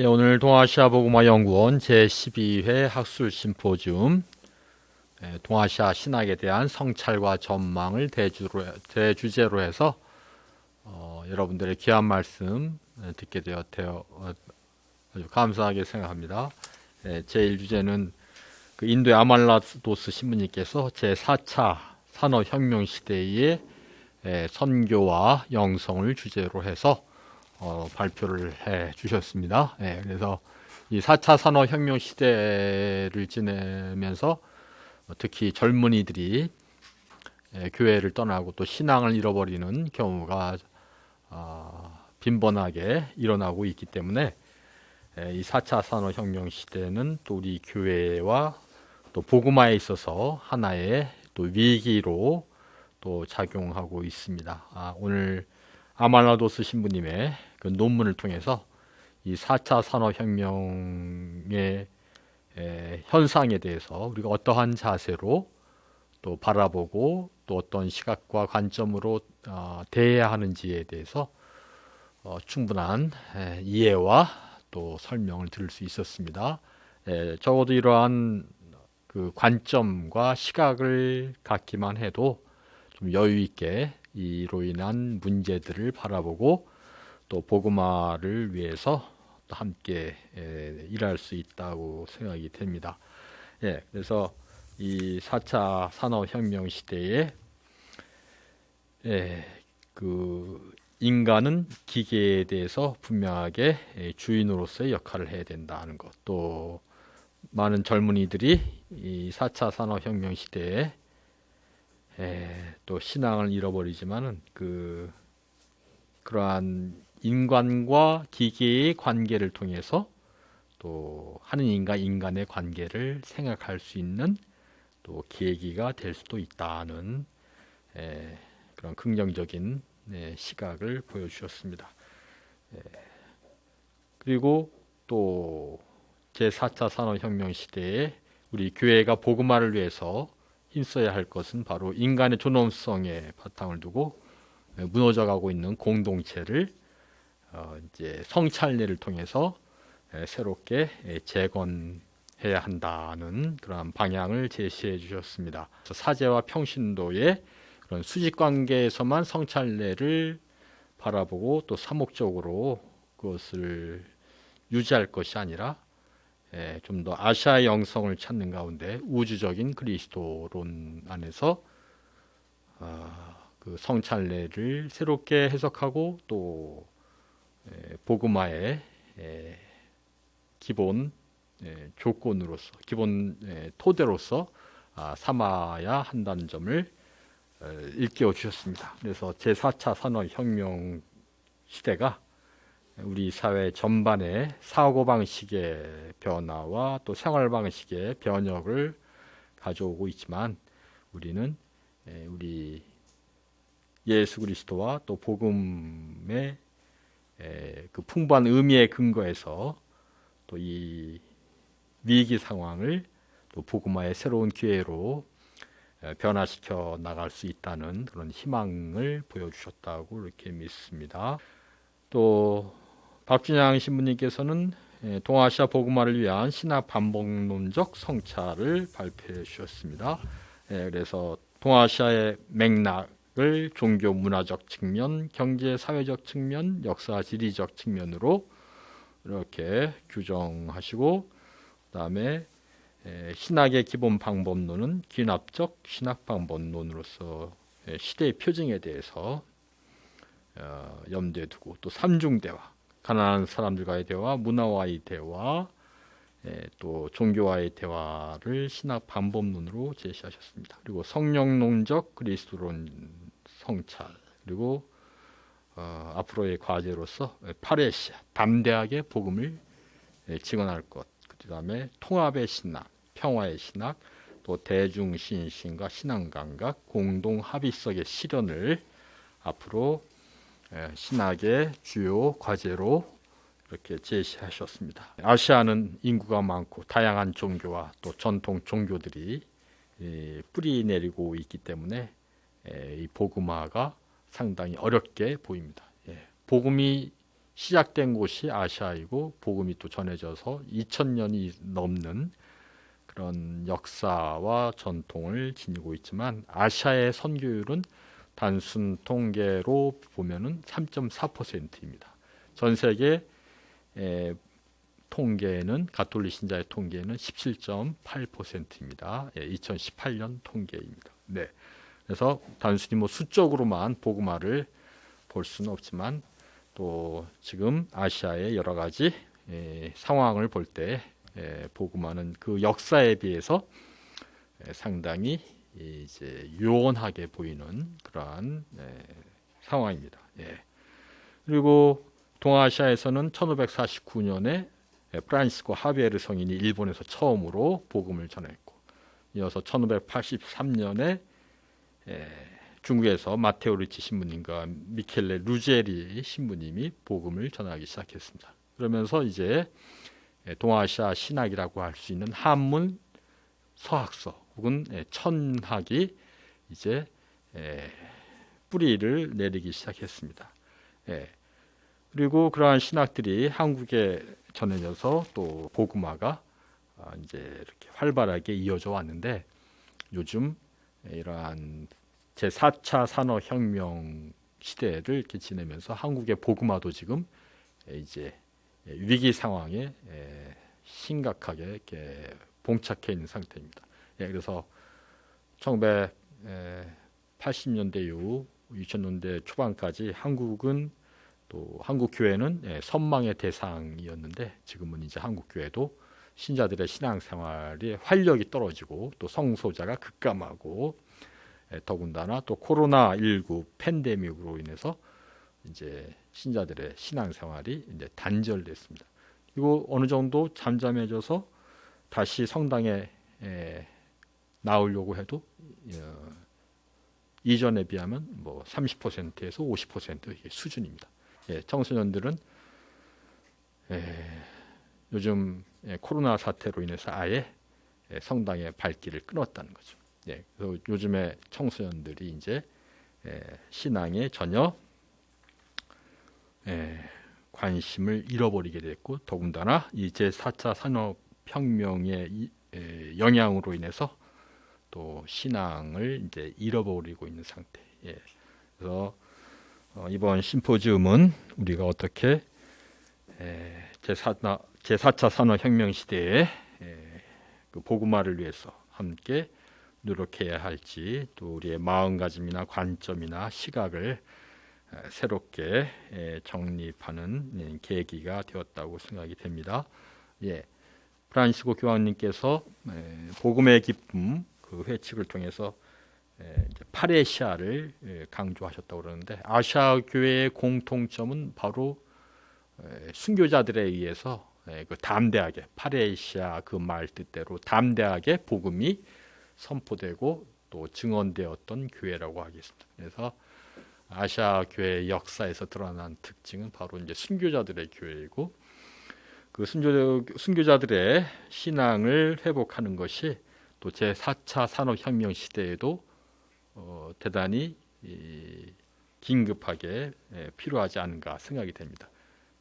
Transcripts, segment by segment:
네, 오늘 동아시아 복음화 연구원 제12회 학술 심포지움 예, 동아시아 신학에 대한 성찰과 전망을 대주로, 대주제로 해서 어, 여러분들의 귀한 말씀 예, 듣게 어, 아주 감사하게 생각합니다. 예, 제1주제는 그 인도의 아말라도스 신부님께서 제4차 산업혁명 시대의 예, 선교와 영성을 주제로 해서 어, 발표를 해 주셨습니다. 예, 그래서 이 4차 산업혁명 시대를 지내면서 특히 젊은이들이 예, 교회를 떠나고 또 신앙을 잃어버리는 경우가 어, 빈번하게 일어나고 있기 때문에 예, 이 4차 산업혁명 시대는 또 우리 교회와 또 복음화에 있어서 하나의 또 위기로 또 작용하고 있습니다. 아, 오늘 아말라도스 신부님의 그 논문을 통해서 이 4차 산업혁명의 에, 현상에 대해서 우리가 어떠한 자세로 또 바라보고 또 어떤 시각과 관점으로 어, 대해야 하는지에 대해서 어, 충분한 에, 이해와 또 설명을 들을 수 있었습니다. 에, 적어도 이러한 그 관점과 시각을 갖기만 해도 좀 여유 있게 이로 인한 문제들을 바라보고 또 복음화를 위해서 또 함께 에, 일할 수 있다고 생각이 됩니다. 예, 그래서 이 4차 산업혁명 시대에 예, 그 인간은 기계에 대해서 분명하게 주인으로서의 역할을 해야 된다는 것. 또 많은 젊은이들이 이 4차 산업혁명 시대에 에, 또 신앙을 잃어버리지만은 그 그러한 인간과 기계의 관계를 통해서 또 하느님과 인간의 관계를 생각할 수 있는 또 계기가 될 수도 있다는 에, 그런 긍정적인 네, 시각을 보여주셨습니다. 에, 그리고 또 제4차 산업혁명 시대에 우리 교회가 복음화를 위해서 힘써야 할 것은 바로 인간의 존엄성에 바탕을 두고 무너져가고 있는 공동체를 어 이제 성찰례를 통해서 새롭게 재건해야 한다는 그런 방향을 제시해 주셨습니다. 사제와 평신도의 그런 수직 관계에서만 성찰례를 바라보고 또 사목적으로 그것을 유지할 것이 아니라 예, 좀더 아시아의 영성을 찾는 가운데 우주적인 그리스도론 안에서 어, 그 성찰례를 새롭게 해석하고 또 예, 복음화의 예, 기본 예, 조건으로서 기본 예, 토대로서 아, 삼아야 한다는 점을 어, 일깨워 주셨습니다. 그래서 제4차 산업혁명 시대가 우리 사회 전반의 사고 방식의 변화와 또 생활 방식의 변혁을 가져오고 있지만 우리는 우리 예수 그리스도와 또 복음의 그 풍부한 의미에 근거해서 또 이 위기 상황을 또 복음화의 새로운 기회로 변화시켜 나갈 수 있다는 그런 희망을 보여주셨다고 이렇게 믿습니다. 또 박준양 신부님께서는 예, 동아시아 복음화를 위한 신학 반복론적 성찰을 발표해 주셨습니다. 예, 그래서 동아시아의 맥락 을 종교 문화적 측면, 경제 사회적 측면, 역사 지리적 측면으로 이렇게 규정하시고 그다음에 예, 신학의 기본 방법론은 귀납적 신학 방법론으로서 시대의 표징에 대해서 어, 염두에 두고 또 삼중 대화 가난한 사람들과의 대화, 문화와의 대화, 예, 또 종교와의 대화를 신학 반법론으로 제시하셨습니다. 그리고 성령론적 그리스도론 성찰 그리고 어, 앞으로의 과제로서 파레시아 담대하게 복음을 예, 증언할 것. 그다음에 통합의 신학, 평화의 신학, 또 대중신신과 신앙감각, 공동 합의성의 실현을 앞으로 예, 신학의 주요 과제로 이렇게 제시하셨습니다. 아시아는 인구가 많고 다양한 종교와 또 전통 종교들이 뿌리 내리고 있기 때문에 이 복음화가 상당히 어렵게 보입니다. 예, 복음이 시작된 곳이 아시아이고 복음이 또 전해져서 2000년이 넘는 그런 역사와 전통을 지니고 있지만 아시아의 선교율은 단순 통계로 보면은 3.4%입니다. 전 세계 에, 통계는 가톨릭 신자의 통계는 17.8%입니다. 예, 2018년 통계입니다. 네. 그래서 단순히 뭐 수적으로만 복음화를 볼 수는 없지만 또 지금 아시아의 여러 가지 에, 상황을 볼 때 복음화는 그 역사에 비해서 에, 상당히 이제 유원하게 보이는 그러한 에, 상황입니다. 예. 그리고 동아시아에서는 1549년에 프란시스코 하비에르 성인이 일본에서 처음으로 복음을 전했고 이어서 1583년에 중국에서 마테오 리치 신부님과 미켈레 루제리 신부님이 복음을 전하기 시작했습니다. 그러면서 이제 동아시아 신학이라고 할 수 있는 한문 서학서 혹은 천학이 이제 뿌리를 내리기 시작했습니다. 그리고 그러한 신학들이 한국에 전해져서 또 복음화가 아, 이제 이렇게 활발하게 이어져 왔는데 요즘 이러한 제 4차 산업혁명 시대를 이렇게 지내면서 한국의 복음화도 지금 이제 위기 상황에 심각하게 이렇게 봉착해 있는 상태입니다. 예, 그래서 1980년대 이후 2000년대 초반까지 한국은 또 한국 교회는 예, 선망의 대상이었는데 지금은 이제 한국 교회도 신자들의 신앙생활이 활력이 떨어지고 또 성소자가 급감하고 예, 더군다나 또 코로나 19 팬데믹으로 인해서 이제 신자들의 신앙생활이 이제 단절됐습니다. 그리고 어느 정도 잠잠해져서 다시 성당에 에, 나오려고 해도 어, 이전에 비하면 뭐 30%에서 50% 수준입니다. 예, 청소년들은 예, 요즘 예, 코로나 사태로 인해서 아예 예, 성당의 발길을 끊었다는 거죠. 예, 그래서 요즘에 청소년들이 이제 예, 신앙에 전혀 예, 관심을 잃어버리게 됐고 더군다나 이제 4차 산업혁명의 이, 예, 영향으로 인해서 또 신앙을 이제 잃어버리고 있는 상태. 예. 그래서 어, 이번 심포지움은 우리가 어떻게 제4 제4차 산업혁명 시대에 그 복음화를 위해서 함께 노력해야 할지 또 우리의 마음가짐이나 관점이나 시각을 새롭게 정립하는 계기가 되었다고 생각이 됩니다. 예, 프란시스코 교황님께서 복음의 기쁨 그 회칙을 통해서 파레시아를 강조하셨다고 그러는데 아시아 교회의 공통점은 바로 순교자들에 의해서 그 담대하게 파레시아 그 말 뜻대로 담대하게 복음이 선포되고 또 증언되었던 교회라고 하겠습니다. 그래서 아시아 교회 역사에서 드러난 특징은 바로 이제 순교자들의 교회이고 그 순교, 순교자들의 신앙을 회복하는 것이 또 제 4차 산업혁명 시대에도 어, 대단히 이, 긴급하게 예, 필요하지 않은가 생각이 됩니다.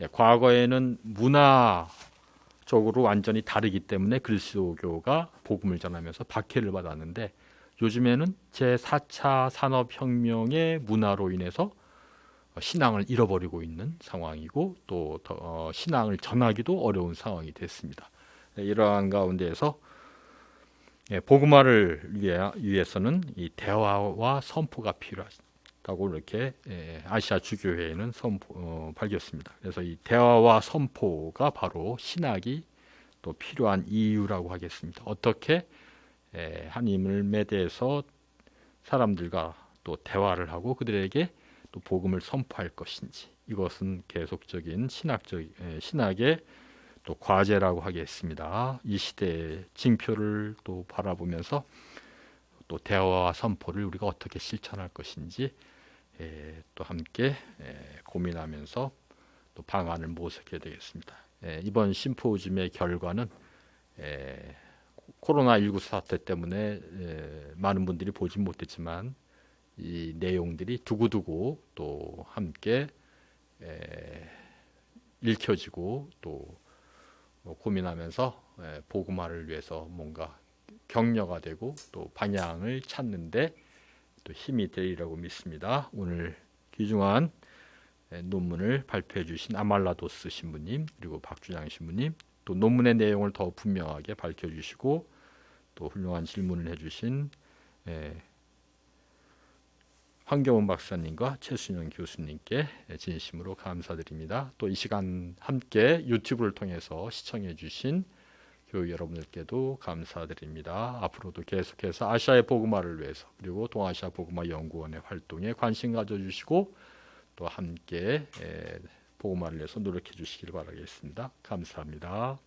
예, 과거에는 문화적으로 완전히 다르기 때문에 그리스도교가 복음을 전하면서 박해를 받았는데 요즘에는 제 4차 산업혁명의 문화로 인해서 신앙을 잃어버리고 있는 상황이고 또 어, 신앙을 전하기도 어려운 상황이 됐습니다. 예, 이러한 가운데에서 예, 복음화를 위해, 위해서는 이 대화와 선포가 필요하 다고 이렇게 예, 아시아 주교회에는 선포, 어, 밝혔습니다. 그래서 이 대화와 선포가 바로 신학이 또 필요한 이유라고 하겠습니다. 어떻게 예, 하나님을 매대해서 사람들과 또 대화를 하고 그들에게 또 복음을 선포할 것인지 이것은 계속적인 신학적 예, 신학의 또 과제라고 하겠습니다. 이 시대의 징표를 또 바라보면서 또 대화와 선포를 우리가 어떻게 실천할 것인지 예, 또 함께 예, 고민하면서 또 방안을 모색해야 되겠습니다. 예, 이번 심포지움의 결과는 예, 코로나19 사태 때문에 예, 많은 분들이 보지 못했지만 이 내용들이 두고두고 또 함께 에, 읽혀지고 또 어, 고민하면서 예, 복음화를 위해서 뭔가 격려가 되고 또 방향을 찾는데 또 힘이 되리라고 믿습니다. 오늘 귀중한 예, 논문을 발표해 주신 아말라도스 신부님 그리고 박준양 신부님 또 논문의 내용을 더 분명하게 밝혀 주시고 또 훌륭한 질문을 해 주신 예, 황경원 박사님과 최순영 교수님께 진심으로 감사드립니다. 또 이 시간 함께 유튜브를 통해서 시청해 주신 교회 여러분들께도 감사드립니다. 앞으로도 계속해서 아시아의 복음화를 위해서 그리고 동아시아 복음화 연구원의 활동에 관심 가져주시고 또 함께 에, 복음화를 위해서 노력해 주시길 바라겠습니다. 감사합니다.